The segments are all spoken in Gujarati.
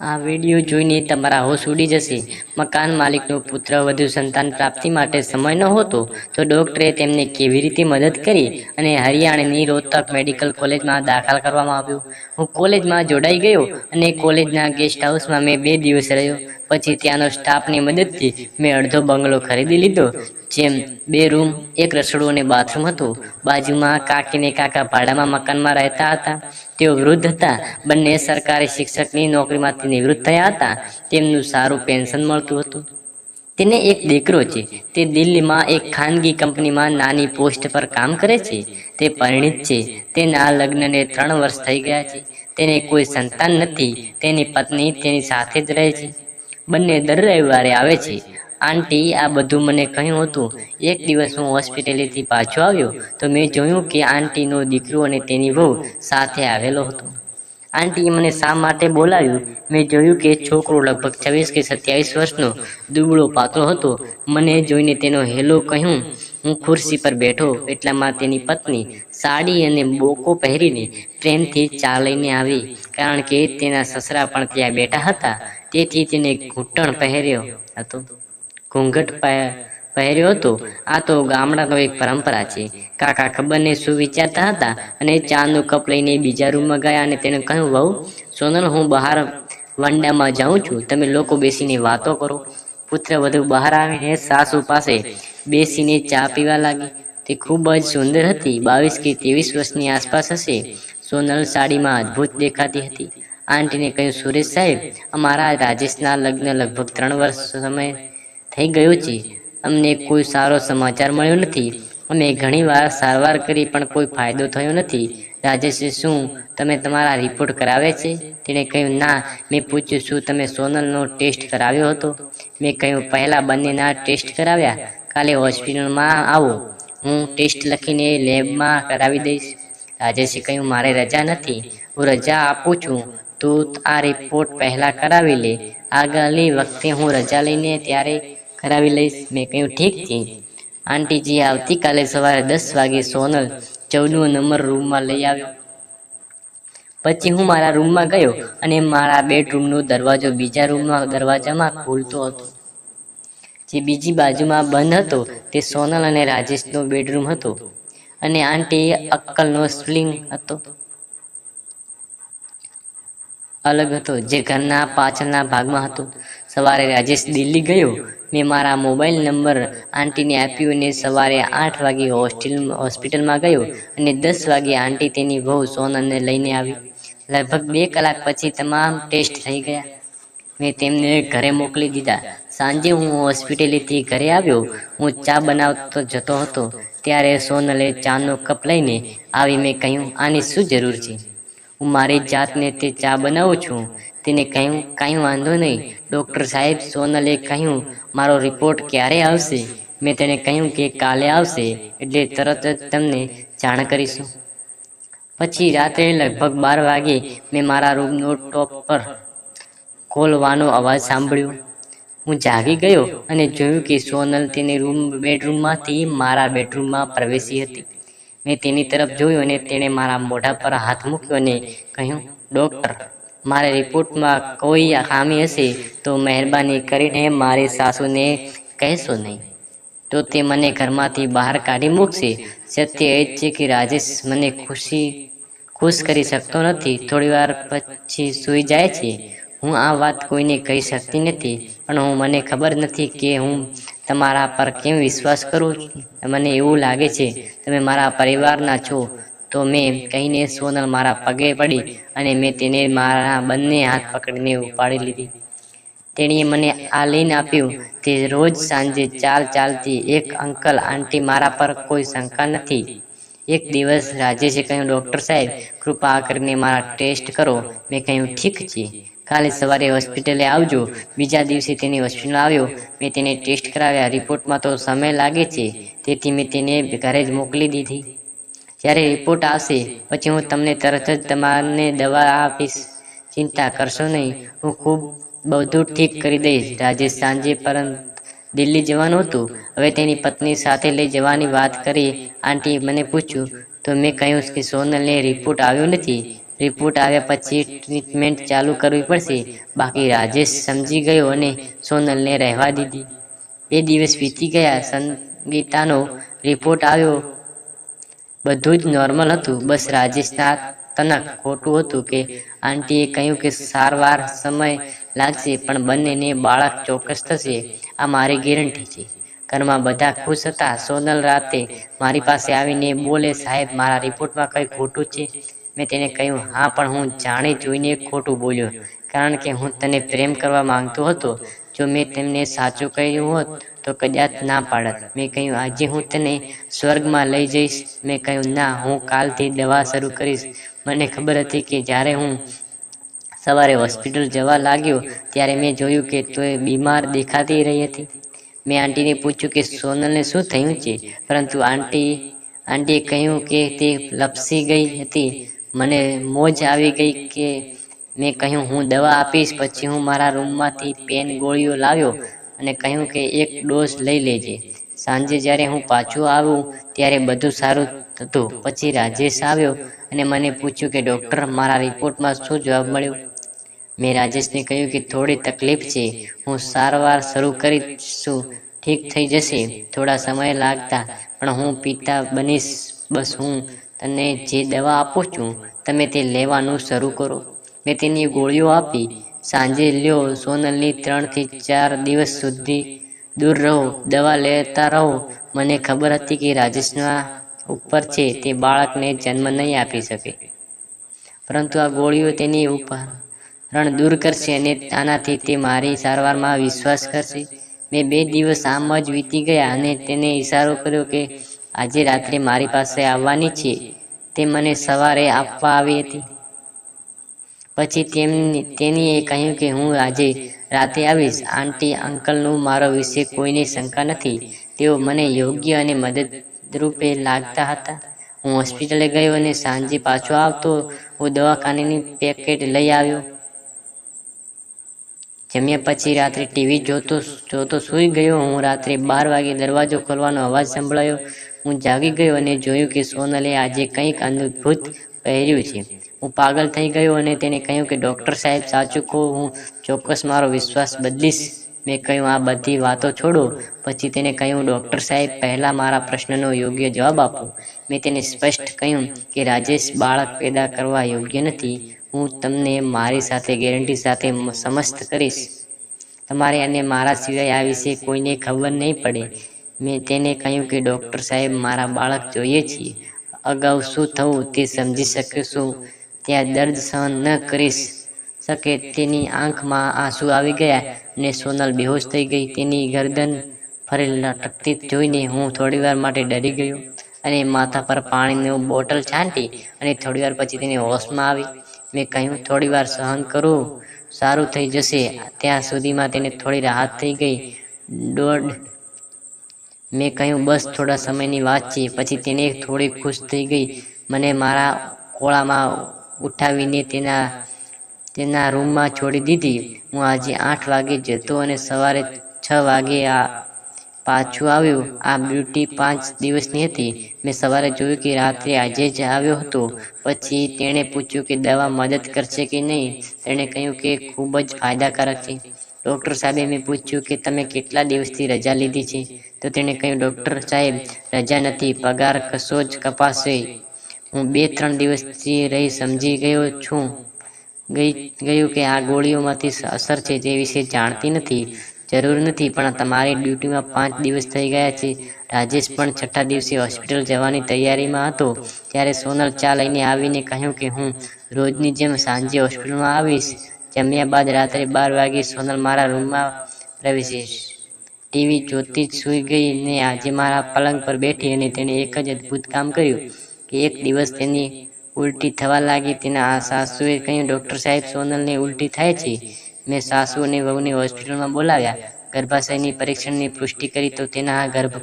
આ વીડિયો જોઈને તમારા હોશ ઉડી જશે. મકાન માલિકનો પુત્ર વધુ સંતાન પ્રાપ્તિ માટે સમય નહોતો તો ડૉક્ટરે તેમને કેવી રીતે મદદ કરી અને હરિયાણાની રોહતક મેડિકલ કોલેજમાં દાખલ કરવામાં આવ્યો. હું કોલેજમાં જોડાઈ ગયો અને કોલેજના ગેસ્ટ હાઉસમાં મેં બે દિવસ રહ્યો. પછી ત્યાંનો સ્ટાફની મદદથી મેં અડધો બંગલો ખરીદી લીધો, જેમ બે રૂમ, એક રસોડું અને બાથરૂમ હતું. બાજુમાં કાકીને કાકા ભાડામાં મકાનમાં રહેતા હતા. તેઓ વૃદ્ધ હતા. બંને સરકારી શિક્ષકની નોકરીમાંથી નિવૃત્ત થયા હતા. તેમનું સારું પેન્શન મળતું હતું. તેને એક દીકરો છે. તે દિલ્હીમાં એક ખાનગી કંપનીમાં નાની પોસ્ટ પર કામ કરે છે. તે પરિણિત છે. તેના લગ્નને ત્રણ વર્ષ થઈ ગયા છે. તેને કોઈ સંતાન નથી. તેની પત્ની તેની સાથે જ રહે છે. બંને દર રવિવારે આવે છે. આંટી, આ બધું મને કહ્યું હતું. એક દિવસ હું હોસ્પિટલેથી પાછો આવ્યો તો મેં જોયું કે આંટીનો દીકરો અને તેની વહુ સાથે આવેલો હતો. આંટીએ મને શા માટે બોલાવ્યું? મેં જોયું કે છોકરો લગભગ છવ્વીસ કે સત્યાવીસ વર્ષનો દુબળો પાતળો હતો. મને જોઈને તેનો હેલો કહ્યું, હું ખુરશી પર બેઠો, એટલામાં તેની પત્ની સાડી અને બોકો પહેરીને ટ્રેનથી ચા લઈને આવી, કારણ કે તેના સસરા પણ ત્યાં બેઠા હતા. તેથી તેને ઘૂંટણ પહેર્યો હતો. ઘૂંઘટ પહેર્યો હતો. આ તો ગામડાનો એક પરંપરા છે. કાકા ખબર ને શું વિચારતા હતા અને ચાનું કપ લઈને બીજા રૂમમાં ગયા અને તેને કહ્યું, વહુ, સોનલ, હું બહાર વંડામાં જાઉં છું. તમે લોકો બેસીને વાતો કરો. પુત્ર વધુ બહાર આવીને સાસુ પાસે બેસીને ચા પીવા લાગી. તે ખૂબ જ સુંદર હતી. બાવીસ કે ત્રેવીસ વર્ષની આસપાસ હશે. સોનલ સાડીમાં અદ્ભુત દેખાતી હતી. આંટીને કહ્યું, સુરેશ સાહેબ, અમારા રાજેશના લગ્ન લગભગ ત્રણ વર્ષ સમય થઈ ગયું છે. અમને કોઈ સારો સમાચાર મળ્યો નથી. અમે ઘણીવાર સારવાર કરી પણ કોઈ ફાયદો થયો નથી. રાજેશે શું તમે તમારા રિપોર્ટ કરાવે છે? તેણે કહ્યું, ના, મેં પૂછ્યું શું તમે સોનલનો ટેસ્ટ કરાવ્યો હતો? મેં કહ્યું, પહેલાં બંનેના ટેસ્ટ કરાવ્યા. કાલે હોસ્પિટલમાં આવો. હું ટેસ્ટ લખીને લેબમાં કરાવી દઈશ. રાજેશે કહ્યું, મારે રજા નથી. હું રજા આપું છું. તું આ રિપોર્ટ પહેલાં કરાવી લે. આગળની વખતે હું રજા લઈને ત્યારે કરાવી લઈશ. મેં કહ્યું, ઠીક છે. આંટીજી આવતીકાલે સવારે દસ વાગે સોનલ ચૌદમો નંબર રૂમમાં લઈ આવ્યો. પછી હું મારા રૂમમાં ગયો અને મારા બેડરૂમનો દરવાજો બીજા રૂમમાં, દરવાજામાં ખોલતો હતો. જે બીજી બાજુમાં બંધ હતો, તે સોનલ અને રાજેશનો બેડરૂમ હતો અને આંટી અક્કલનો સ્પ્લિંગ હતો. અલગ હતો, જે ઘરના પાછળના ભાગમાં હતો. સવારે રાજેશ દિલ્હી ગયો. મેં મારા મોબાઈલ નંબર આંટીને આપ્યો અને સવારે આઠ વાગે હોસ્ટેલ હોસ્પિટલમાં ગયો અને દસ વાગે આંટી તેની બહુ સોનલને લઈને આવી. લગભગ બે કલાક પછી તમામ ટેસ્ટ થઈ ગયા. મેં તેમને ઘરે મોકલી દીધા. સાંજે હું હોસ્પિટલેથી ઘરે આવ્યો. હું ચા બનાવતો જતો હતો. ત્યારે સોનલે ચાનો કપ લઈને આવી મેં કહ્યું, આની શું જરૂર છે? હું મારી જાતને તે ચા બનાવું છું. તેને કહ્યું કાંઈ વાંધો નહીં. ડૉક્ટર સાહેબ સોનલે કહ્યું, મારો રિપોર્ટ ક્યારે આવશે? મેં તેને કહ્યું કે કાલે આવશે, એટલે તરત જ તમને જાણ કરીશું. પછી રાત્રે લગભગ બાર વાગે મેં મારા રૂમનો ટોપ પર ખોલવાનો અવાજ સાંભળ્યો. હું જાગી ગયો અને જોયું કે સોનલ તેની રૂમ બેડરૂમમાંથી મારા બેડરૂમમાં પ્રવેશી હતી. મેં તેની તરફ જોયું અને તેણે મારા મોઢા પર હાથ મૂક્યો અને કહ્યું, ડૉક્ટર મારા રિપોર્ટમાં કોઈ ખામી હશે તો મહેરબાની કરીને મારી સાસુને કહેશો નહીં. તો તે મને ઘરમાંથી બહાર કાઢી મૂકશે. સત્ય એ જ છે કે રાજેશ મને ખુશી, ખુશ કરી શકતો નથી. થોડી વાર પછી સૂઈ જાય છે. હું આ વાત કોઈને કહી શકતી નથી, પણ હું મને ખબર નથી કે હું તમારા પર કેમ વિશ્વાસ કરું મને એવું લાગે છે, તમે મારા પરિવારના છો. તો મેં કહીને સોનલ મારા પગે પડી અને મેં તેને મારા બંને હાથ પકડીને ઉપાડી લીધી. તેણીએ મને આ લઈને આપ્યું તે રોજ સાંજે ચાલ ચાલતી એક અંકલ આંટી મારા પર કોઈ શંકા નથી. એક દિવસ રાજેશે કહ્યું, ડૉક્ટર સાહેબ, કૃપા કરીને મારા ટેસ્ટ કરો. મેં કહ્યું, ઠીક છે. કાલે સવારે હોસ્પિટલે આવજો. બીજા દિવસે તેની હોસ્પિટલ આવ્યો. મેં તેને ટેસ્ટ કરાવ્યા. રિપોર્ટમાં તો સમય લાગે છે. તેથી મેં તેને ઘરે જ મોકલી દીધી. જ્યારે રિપોર્ટ આવશે, પછી હું તમને તરત જ તમારને દવા આપીશ. ચિંતા કરશો નહીં, હું ખૂબ બધું ઠીક કરી દઈશ. રાજેશ સાંજે પરંતુ દિલ્હી જવાનું હતું. હવે તેની પત્ની સાથે લઈ જવાની વાત કરી. આંટી મને પૂછ્યું, તો મેં કહ્યું કે સોનલને રિપોર્ટ આવ્યો નથી. રિપોર્ટ આવ્યા પછી ટ્રીટમેન્ટ ચાલુ કરવી પડશે. બાકી રાજેશ સમજી ગયો અને સોનલને રહેવા દીધી. બે દિવસ વીતી ગયા, સંગીતાનો રિપોર્ટ આવ્યો. બધું જ નોર્મલ હતું. બસ રાજેશના તનક ખોટું હતું કે આંટીએ કહ્યું કે સારવાર સમય લાગશે, પણ બંનેને બાળક ચોક્કસ થશે. આ મારી ગેરંટી છે. ઘરમાં બધા ખુશ હતા. સોનલ રાતે મારી પાસે આવીને બોલે, સાહેબ, મારા રિપોર્ટમાં કંઈ ખોટું છે? મેં તેને કહ્યું, હા, પણ હું જાણી જોઈને ખોટું બોલ્યો. કારણ કે હું તને પ્રેમ કરવા માંગતો હતો. જો મેં તેમને સાચું કહ્યું હોત તો કદાચ ના પાડત. મેં કહ્યું, આજે હું તને સ્વર્ગમાં લઈ જઈશ. મેં કહ્યું, ના, હું કાલથી દવા શરૂ કરીશ. મને ખબર હતી કે જ્યારે હું સવારે હોસ્પિટલ જવા લાગ્યો, ત્યારે મેં જોયું કે તે બીમાર દેખાતી રહી હતી. મેં આંટીને પૂછ્યું કે, સોનલને શું થયું છે? પરંતુ આંટી, આંટીએ કહ્યું કે તે લપસી ગઈ હતી. મને મોજ આવી ગઈ કે મેં કહ્યું, હું દવા આપીશ, પછી હું મારા રૂમમાંથી પેન ગોળીઓ લાવ્યો. અને કહ્યું કે એક ડોઝ લઈ લેજે. સાંજે જ્યારે હું પાછું આવું, ત્યારે બધું સારું હતું પછી રાજેશ આવ્યો અને મને પૂછ્યું કે ડૉક્ટર, મારા રિપોર્ટમાં શું જવાબ મળ્યો? મેં રાજેશને કહ્યું કે થોડી તકલીફ છે. હું સારવાર શરૂ કરીશું. ઠીક થઈ જશે. થોડા સમય લાગતા. પણ હું પિતા બનીશ. બસ હું તને જે દવા આપું છું, તમે તે લેવાનું શરૂ કરો. મેં તેની ગોળીઓ આપી. સાંજે લ્યો, સોનલની ત્રણથી ચાર દિવસ સુધી દૂર રહો, દવા લેતા રહો. મને ખબર હતી કે રાજેશના ઉપર છે, તે બાળકને જન્મ નહીં આપી શકે. પરંતુ આ ગોળીઓ તેની ઉપર રણ દૂર કરશે અને આનાથી તે મારી સારવારમાં વિશ્વાસ કરશે. મેં બે દિવસ આમ જ વીતી ગયા અને તેને ઈશારો કર્યો કે, આજે રાત્રે મારી પાસે આવવાની છે. તે મને સવારે આપવા આવી હતી. પછી તેમની તેણીએ કહ્યું કે હું આજે રાતે આવીશ. આંટી, અંકલનું મારો વિશે કોઈને શંકા નથી. તેઓ મને યોગ્ય અને મદદરૂપે લાગતા હતા. હું હોસ્પિટલે ગયો અને સાંજે પાછો આવતો હું દવાખાનેની પેકેટ લઈ આવ્યો. જમ્યા પછી રાત્રે ટીવી જોતો જોતો સૂઈ ગયો. હું રાત્રે બાર વાગે દરવાજો ખોલવાનો અવાજ સંભળાયો. હું જાગી ગયો અને જોયું કે સોનલે આજે કંઈક અદ્ભુત પહેર્યું છે. હું પાગલ થઈ ગયો અને તેને કહ્યું કે, ડૉક્ટર સાહેબ, સાચું કહું હું, ચોક્કસ મારો વિશ્વાસ બદલીશ. મેં કહ્યું, આ બધી વાતો છોડો. પછી તેને કહ્યું, ડૉક્ટર સાહેબ, પહેલાં મારા પ્રશ્નનો યોગ્ય જવાબ આપો. મેં તેને સ્પષ્ટ કહ્યું કે, રાજેશ, બાળક પેદા કરવા યોગ્ય નથી. હું તમને મારી સાથે ગેરંટી સાથે સમસ્ત કરીશ. તમારે અને મારા સિવાય આ વિશે કોઈને ખબર નહીં પડે. મેં તેને કહ્યું કે, ડૉક્ટર સાહેબ, મારા બાળક જોઈએ છીએ. અગાઉ શું થવું તે સમજી શકીશું. ત્યાં દર્દ સહન ન કરી શકે તેની આંખમાં આંસુ આવી ગયા અને સોનલ બેહોશ થઈ ગઈ. તેની ગરદન ફરી લટકતી જોઈને હું થોડીવાર માટે ડરી ગયો અને માથા પર પાણીનું બોટલ છાંટી અને થોડીવાર પછી તેને હોશમાં આવી. મેં કહ્યું, થોડીવાર સહન કરું, સારું થઈ જશે. ત્યાં સુધીમાં તેને થોડી રાહત થઈ ગઈ. દોઢ મેં કહ્યું, બસ, થોડા સમયની વાત છે. પછી તેને થોડી ખુશ થઈ ગઈ. મને મારા ખોળામાં ઉઠાવીને તેના તેના રૂમમાં છોડી દીધી. હું આજે આઠ વાગે જતો અને સવારે છ વાગે આ પાછું આવ્યું. આ બ્યુટી પાંચ દિવસની હતી. મેં સવારે જોયું કે રાત્રે આજે જ આવ્યો હતો. પછી તેણે પૂછ્યું કે દવા મદદ કરશે કે નહીં? તેણે કહ્યું કે ખૂબ જ ફાયદાકારક છે. ડૉક્ટર સાહેબે મેં પૂછ્યું કે તમે કેટલા દિવસથી રજા લીધી છે? તો તેણે કહ્યું, ડૉક્ટર સાહેબ, રજા નથી. પગાર કશો જ કપાશે. હું બે ત્રણ દિવસથી રહી સમજી ગયો છું, ગઈ, ગયું કે આ ગોળીઓમાંથી અસર છે તે વિશે જાણતી નથી, જરૂર નથી, પણ તમારી ડ્યુટીમાં પાંચ દિવસ થઈ ગયા છે. રાજેશ પણ છઠ્ઠા દિવસે હોસ્પિટલ જવાની તૈયારીમાં હતો, ત્યારે સોનલ ચા લઈને આવીને કહ્યું કે હું રોજની જેમ સાંજે હોસ્પિટલમાં આવીશ. જમ્યા બાદ રાત્રે બાર વાગે સોનલ મારા રૂમમાં પ્રવેશીશ ટીવી જોતી જ સૂઈ ગઈ ને આજે મારા પલંગ પર બેઠી અને તેણે એક જ અદ્ભુત કામ કર્યું. કે એક દિવસ તેની ઉલટી થવા લાગી. તેના સાસુએ કહ્યું, ડૉક્ટર સાહેબ, સોનલને ઉલટી થાય છે. મેં સાસુ અને વહુને હોસ્પિટલમાં બોલાવ્યા. ગર્ભાશયની પરીક્ષણની પુષ્ટિ કરી તો તેના ગર્ભ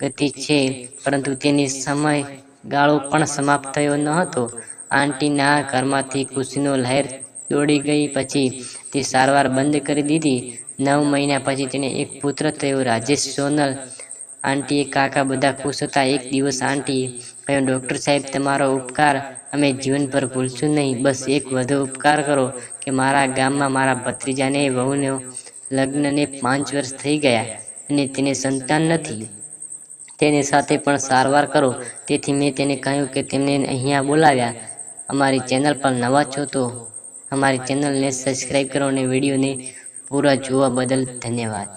ગતિ છે, પરંતુ તેની સમય ગાળો પણ સમાપ્ત થયો ન હતો. આંટીના ઘરમાંથી ખુશીનો લહેર દોડી ગઈ. પછી તે સારવાર બંધ કરી દીધી. નવ મહિના પછી તેને એક પુત્ર થયો, રાજેશ સોનલ. આંટીએ કાકા બધા ખુશ હતા. એક દિવસ આંટીએ કહ્યું ડૉક્ટર સાહેબ, તમારો ઉપકાર અમે જીવન પર ભૂલશું નહીં. બસ એક વધુ ઉપકાર કરો કે મારા ગામમાં મારા ભત્રીજાને, વહુને, લગ્નને પાંચ વર્ષ થઈ ગયા અને તેને સંતાન નથી. તેની સાથે પણ સારવાર કરો. તેથી મેં તેને કહ્યું કે તેમને અહીંયા બોલાવ્યા. અમારી ચેનલ પર નવા છો તો અમારી ચેનલને સબસ્ક્રાઈબ કરો અને વિડીયોને પૂરા જોવા બદલ ધન્યવાદ.